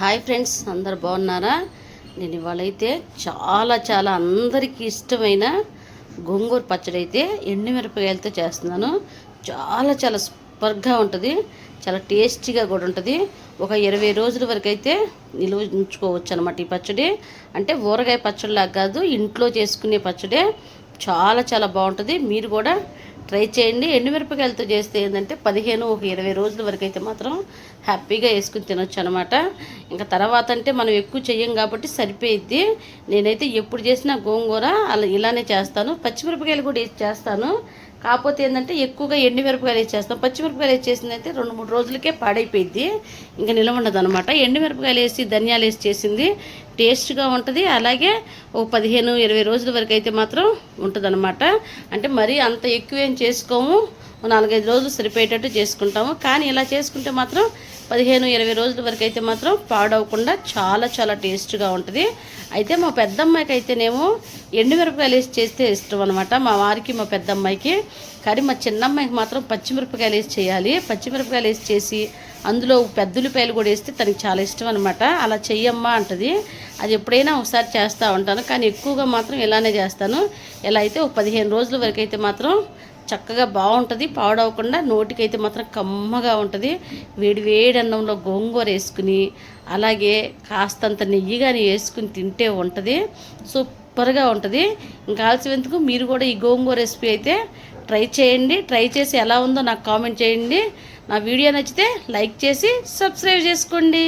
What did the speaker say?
Hi friends అందరు బాగున్నారా? నేను ఇవాళైతే చాలా చాలా అందరికీ ఇష్టమైన గోంగూర పచ్చడి అయితే ఎండుమిరపకాయలతో చేస్తున్నాను. చాలా చాలా సూపర్గా ఉంటుంది చాలా టేస్టీగా కూడా ఉంటుంది. ఒక ఇరవై రోజుల వరకు అయితే నిలువ ఉంచుకోవచ్చు అనమాట ఈ పచ్చడి. అంటే ఊరగాయ పచ్చడిలాగా కాదు ఇంట్లో చేసుకునే పచ్చడే చాలా చాలా బాగుంటుంది. మీరు కూడా ట్రై చేయండి. ఎండుమిరపకాయలతో చేస్తే ఏంటంటే పదిహేను ఒక ఇరవై రోజుల వరకు అయితే మాత్రం హ్యాపీగా వేసుకుని తినొచ్చు అనమాట ఇంకా తర్వాత అంటే మనం ఎక్కువ చెయ్యం కాబట్టి సరిపోయిద్ది. నేనైతే ఎప్పుడు చేసినా గోంగూర అలా ఇలానే చేస్తాను. పచ్చిమిరపకాయలు కూడా చేస్తాను. కాకపోతే ఏంటంటే ఎక్కువగా ఎండుమిరపకాయలు వేసేస్తాం పచ్చిమిరపకాయలు వేసి అయితే రెండు మూడు రోజులకే పాడైపోయింది ఇంకా నిల్వ ఉండదు అనమాట ఎండుమిరపకాయలు వేసి ధనియాలు వేసి చేసింది. టేస్ట్గా ఉంటుంది. అలాగే ఓ పదిహేను ఇరవై రోజుల వరకు అయితే మాత్రం ఉంటుంది అంటే మరీ అంత ఎక్కువ ఏం చేసుకోము. నాలుగైదు రోజులు సరిపోయేటట్టు చేసుకుంటాము. కానీ ఇలా చేసుకుంటే మాత్రం పదిహేను ఇరవై రోజుల వరకు అయితే మాత్రం పాడవకుండా చాలా చాలా టేస్ట్గా ఉంటుంది. అయితే మా పెద్దమ్మాయికి అయితేనేమో ఎండుమిరపకాయలు వేసి చేస్తే ఇష్టం అనమాట మా వారికి మా పెద్దమ్మాయికి. కానీ మా చిన్నమ్మాయికి మాత్రం పచ్చిమిరపకాయలు వేసి చేయాలి. పచ్చిమిరపకాయలు వేసి చేసి అందులో పెద్దులిపాయలు కూడా వేస్తే తనకి చాలా ఇష్టం అనమాట అలా చెయ్యమ్మా అంటది. అది ఎప్పుడైనా ఒకసారి చేస్తూ ఉంటాను. కానీ ఎక్కువగా మాత్రం ఇలానే చేస్తాను. ఇలా అయితే ఒక పదిహేను రోజుల వరకు అయితే మాత్రం చక్కగా బాగుంటుంది. పాడవకుండా నోటికైతే మాత్రం కమ్మగా ఉంటుంది. వేడి వేడి అన్నంలో గోంగూర వేసుకుని అలాగే కాస్తంత నెయ్యి కానీ వేసుకుని తింటే ఉంటుంది. సూపర్గా ఉంటుంది. ఇంకా ఆలస్యం మీరు కూడా ఈ గోంగూర రెసిపీ అయితే ట్రై చేయండి. ట్రై చేసి ఎలా ఉందో నాకు కామెంట్ చేయండి. నా వీడియో నచ్చితే లైక్ చేసి సబ్స్క్రైబ్ చేసుకోండి.